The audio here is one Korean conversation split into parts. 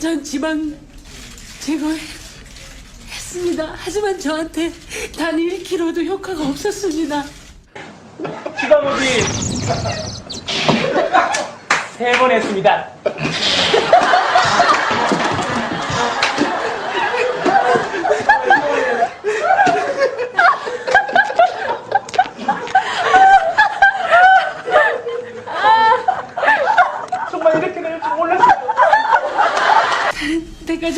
전 지방 제거했습니다. 하지만 저한테 단 1kg도 효과가 없었습니다. 지방흡입 세번 했습니다. 정말 이렇게 될 줄 몰랐어요. 때까지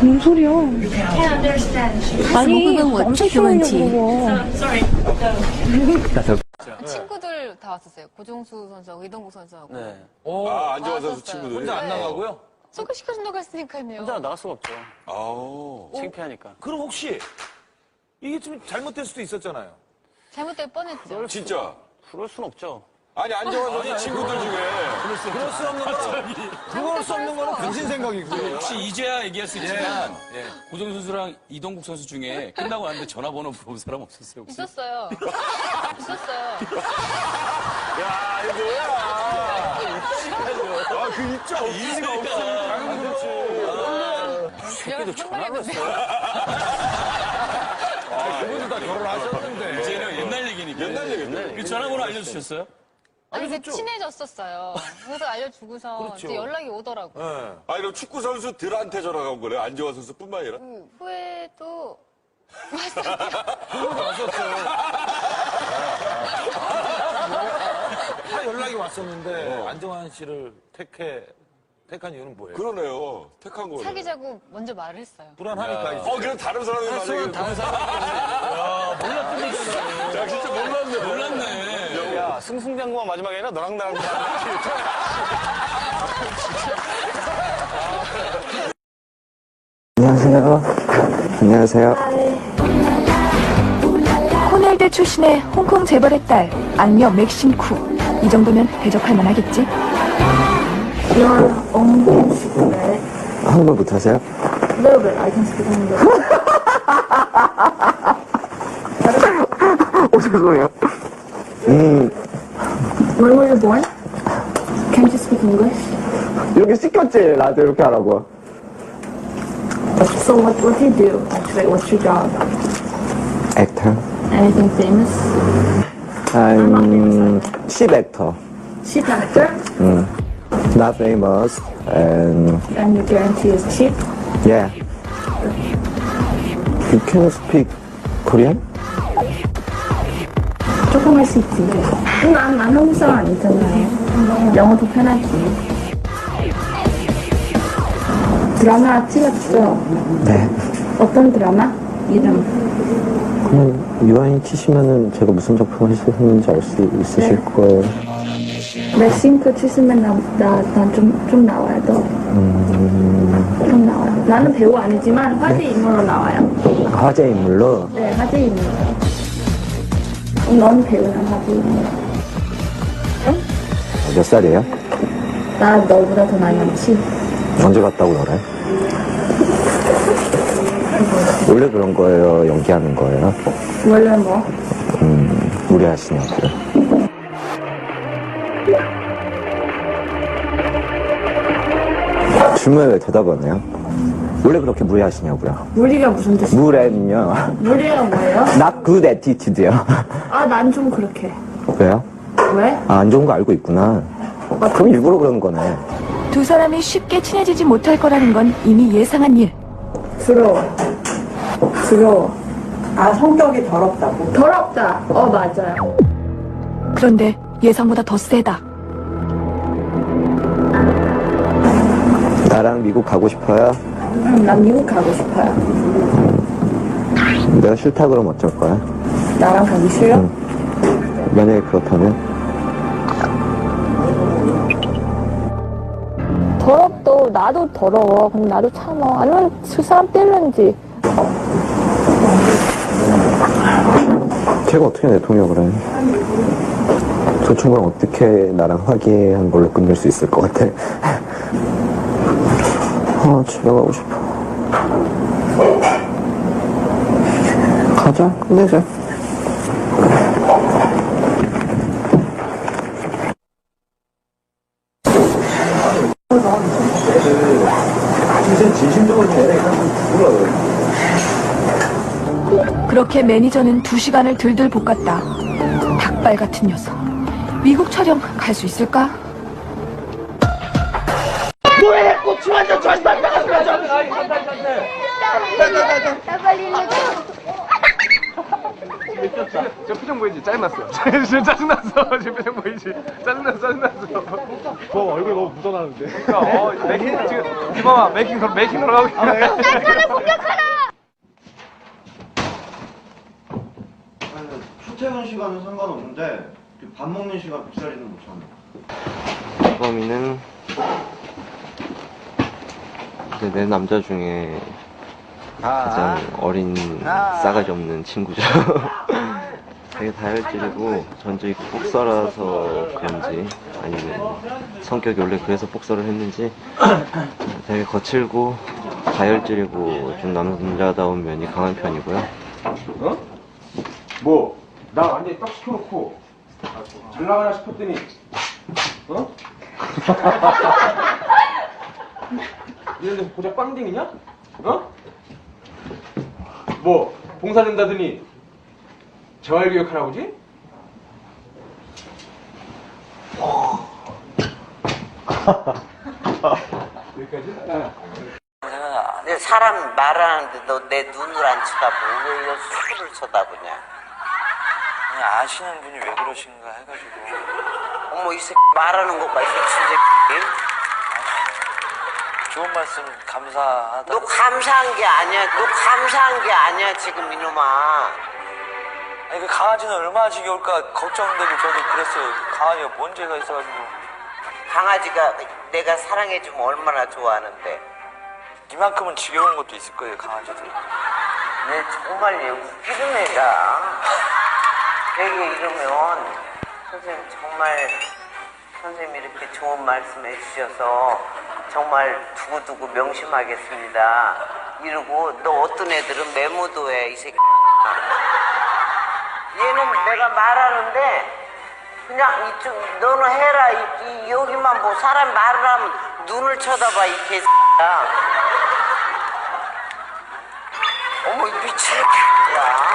뭔 소리야? 아니, 엄청 좋아하냐고 네. 친구들 다 왔었어요. 고종수 선수하고 이동국 선수하고. 네. 오, 아, 안정환 선수 친구들. 혼자 안 네. 나가고요? 소개시켜준다고 했으니까요. 혼자 나갈 수가 없죠. 아오. 창피하니까. 그럼 혹시 이게 좀 잘못될 수도 있었잖아요. 잘못될 뻔했죠. 진짜. 그럴 순 없죠. 아니, 안정환 선수 친구들 중에. 그럴 수 없는 거는 그럴 수 없는 거는 당신 생각이고. 혹시 이제야 얘기할 수 있지만 고정 선수랑 이동국 선수 중에 끝나고 왔는데 전화번호 본 사람 없었어요 혹시? 있었어요. 있었어요. 야, 이거 뭐야. 아, 그 입장 이의가 없어. 당연히 그렇지. 새끼도 전화했어요. 그분들 다 결혼하셨는데. 이제는 옛날 얘기니까. 옛날 얘기인데. 그 전화번호 알려주셨어요? 아니, 이제 친해졌었어요. 그래서 알려주고서 그렇죠. 이제 연락이 오더라고요. 예. 아니, 그럼 축구 선수들한테 전화가 온 거네. 안정환 선수뿐만 아니라. 그 후에도 다 연락이 왔었는데 안정환 씨를 택해 택한 이유는 뭐예요? 그러네요. 택한 거네. 사귀자고 먼저 말을 했어요. 불안하니까 이제. 어, 그럼 다른 사람이 만약에. 다른 사람. 몰랐던 얘기잖아. 야, 진짜 몰랐네. 몰랐네. 야, 승승장구가 마지막에 아니라 너랑 나랑 안녕하세요. 안녕하세요. 호날두 출신의 홍콩 재벌의 딸 악녀 맥심 쿠. 이 정도면 대접할 만하겠지? 한국말 못하세요? 어, 죄송해요. 음, Where were you born? Can't you speak English? 나도 이렇게 하라고. So what, what do you do? Actually, what's your job? 액터. Anything famous? I'm sheep actor. Cheap actor? Not famous. And And your guarantee is cheap? yeah. You can speak Korean? 조금 할 수 있지. 난, 난 한국 사람 아니잖아요. 영어도 편하지. 드라마 찍었어. 네. 어떤 드라마? 이름. 그냥 유아인 치시면은 제가 무슨 작품 하셨는지 알 수 있으실 거예요. 맥싱크 치시면 나, 나, 난 좀, 좀 나와요, 너. 좀 나와요. 나는 배우 아니지만 화제 인물로 나와요. 화제 인물로 네, 화제 인물. 넌 배우는 화제 인물. 몇 살이에요? 나 너보다 더 나이 많지? 언제 갔다고 너래? 원래 그런 거예요? 연기하는 거예요? 원래 뭐? 무리하시냐고요? 질문에 왜 대답 안 해요? 원래 그렇게 무리하시냐고요? 무리가 무슨 뜻이야? 무례는요? 무리가 뭐예요? Not good attitude요. 아, 난 좀 그렇게. 왜요? 왜? 아, 안 좋은 거 알고 있구나. 그럼 일부러 그런 거네. 두 사람이 쉽게 친해지지 못할 거라는 건 이미 예상한 일. 부러워. 부러워. 아, 성격이 더럽다고. 더럽다. 어, 맞아요. 그런데 예상보다 더 세다. 나랑 미국 가고 싶어요? 응, 난 미국 가고 싶어요. 내가 싫다 그러면 어쩔 거야? 나랑 가기 싫어? 만약에 그렇다면? 나도 더러워. 그럼 나도 참어. 아니면 그 사람 때렸는지. 제가 어떻게 내 통역을 해? 저 친구랑 어떻게 나랑 화기애애한 걸로 끝낼 수 있을 것 같아? 아, 집에 가고 싶어. 가자, 끝내자. 그렇게 매니저는 두 시간을 들들 볶았다. 닭발 같은 녀석. 미국 촬영 갈 수 있을까? 저 표정 보이지? 짜증났어. 지금 짜증났어. 지금 표정 보이지? 짜증났어, 짜증났어. 저 얼굴 너무 묻어나는데. 그러니까, 어, 메이킹, 지금, 이봐봐, 메이킹, 메이킹 들어가고 있어. 출퇴근 시간은 상관없는데 그밥 먹는 시간 빅자리는 못 참아. 이범이는 이제 내 남자 중에 가장 어린 싸가지 없는 친구죠. 되게 다혈질이고 전적이 복서라서 그런지 아니면 성격이 원래 그래서 복서를 했는지 되게 거칠고 다혈질이고 좀 남자다운 면이 강한 편이고요. 뭐, 나 완전히 떡 시켜놓고, 잘 나가나 싶었더니, 어? 니네들 고작 빵댕이냐? 어? 뭐, 봉사 된다더니, 재활교육 할아버지? 여기까지? 근데 사람 말하는데 너내 눈을 안 쳐다보고 왜 여기 수를 쳐다보냐? 아시는 분이 왜 그러신가 해가지고. 어머 이 새끼 말하는 것 봐, 이 새끼. 좋은 말씀 감사하다. 너 감사한 게 아니야. 너 감사한 게 아니야 지금 이놈아. 아니 그 강아지는 얼마나 지겨울까 걱정되고 저도 그랬어요. 강아지가 뭔 죄가 있어가지고. 강아지가 내가 사랑해주면 얼마나 좋아하는데. 이만큼은 지겨운 것도 있을 거예요 강아지들. 내 정말 얘 웃기는 애다. 되게 이러면 선생님 정말 선생님 이렇게 좋은 말씀 해 주셔서 정말 두고두고 명심하겠습니다. 이러고 너 어떤 애들은 메모도 해 이 새끼. 얘는 내가 말하는데 그냥 이쪽 너는 해라 이, 이- 여기만 뭐 사람 말을 하면 눈을 쳐다봐 이 개새끼야. 어머 이 미친 새끼야.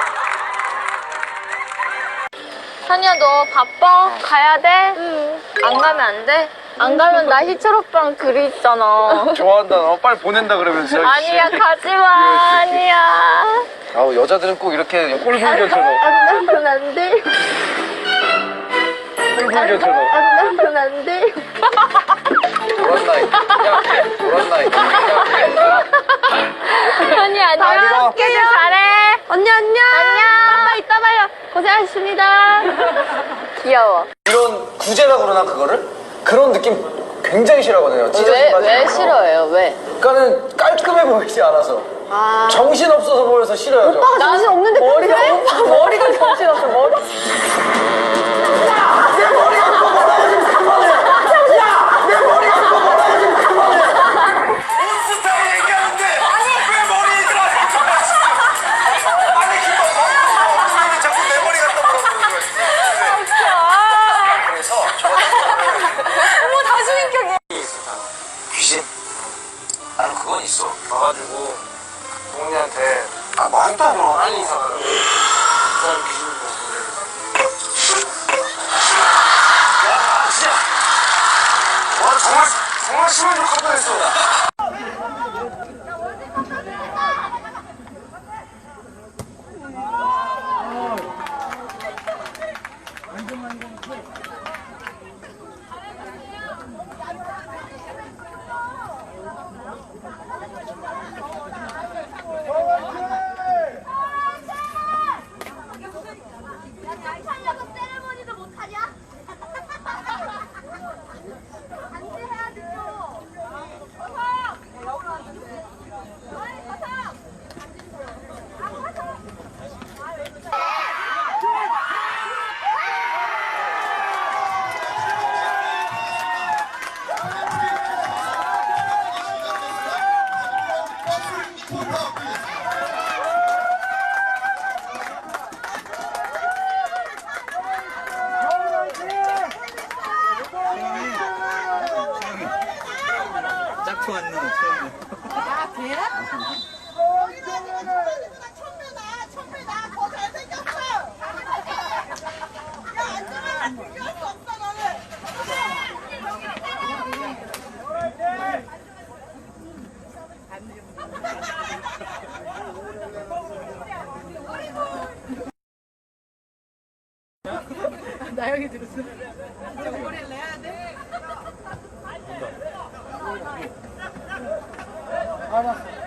현이야 너 바빠? 가야 돼? 응. 안 가면 안 돼? 안 가면 나 희철 오빠랑 둘이 있잖아. 좋아한다. 너 빨리 보낸다 그러면서. 아니야 가지마 아니야. 아우 여자들은 꼭 이렇게 꼴불견처럼. 안 가면 안 돼. 꼴불견처럼. 안 가면 안 돼. 돌았나 야 돌았나 현이 안녕. 스케줄 잘해. 언니 안녕. 안녕. 고생하셨습니다. 귀여워. 이런 구제라 그러나 그거를 그런 느낌 굉장히 싫어하거든요. 왜, 왜 싫어해요? 왜? 그러니까는 깔끔해 보이지 않아서 정신 없어서 보여서 싫어요. 저. 오빠가 정신 없는데 머리가 머리가 정신 없어 머리. あれそのその方ですよあります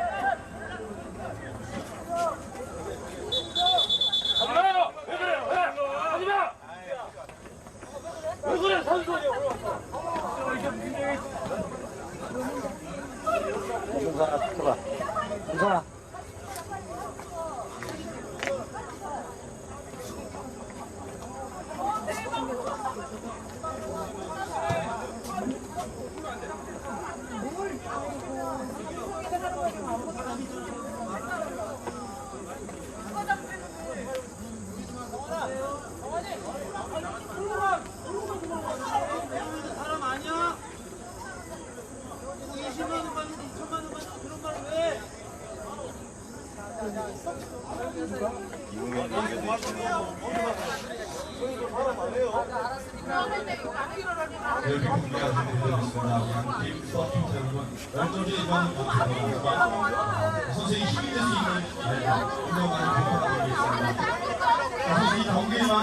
선생님이 힘이 될수 있는 운동만 부탁드리겠습니다. 선생님 경기만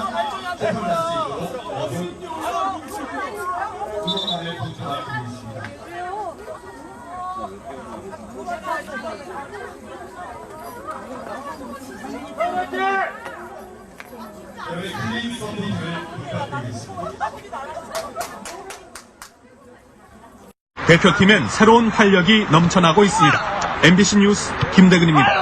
대표할 수 있도록 모든 구독만을 부탁드리겠습니다. 대표팀엔 새로운 활력이 넘쳐나고 있습니다. MBC 뉴스 김대근입니다.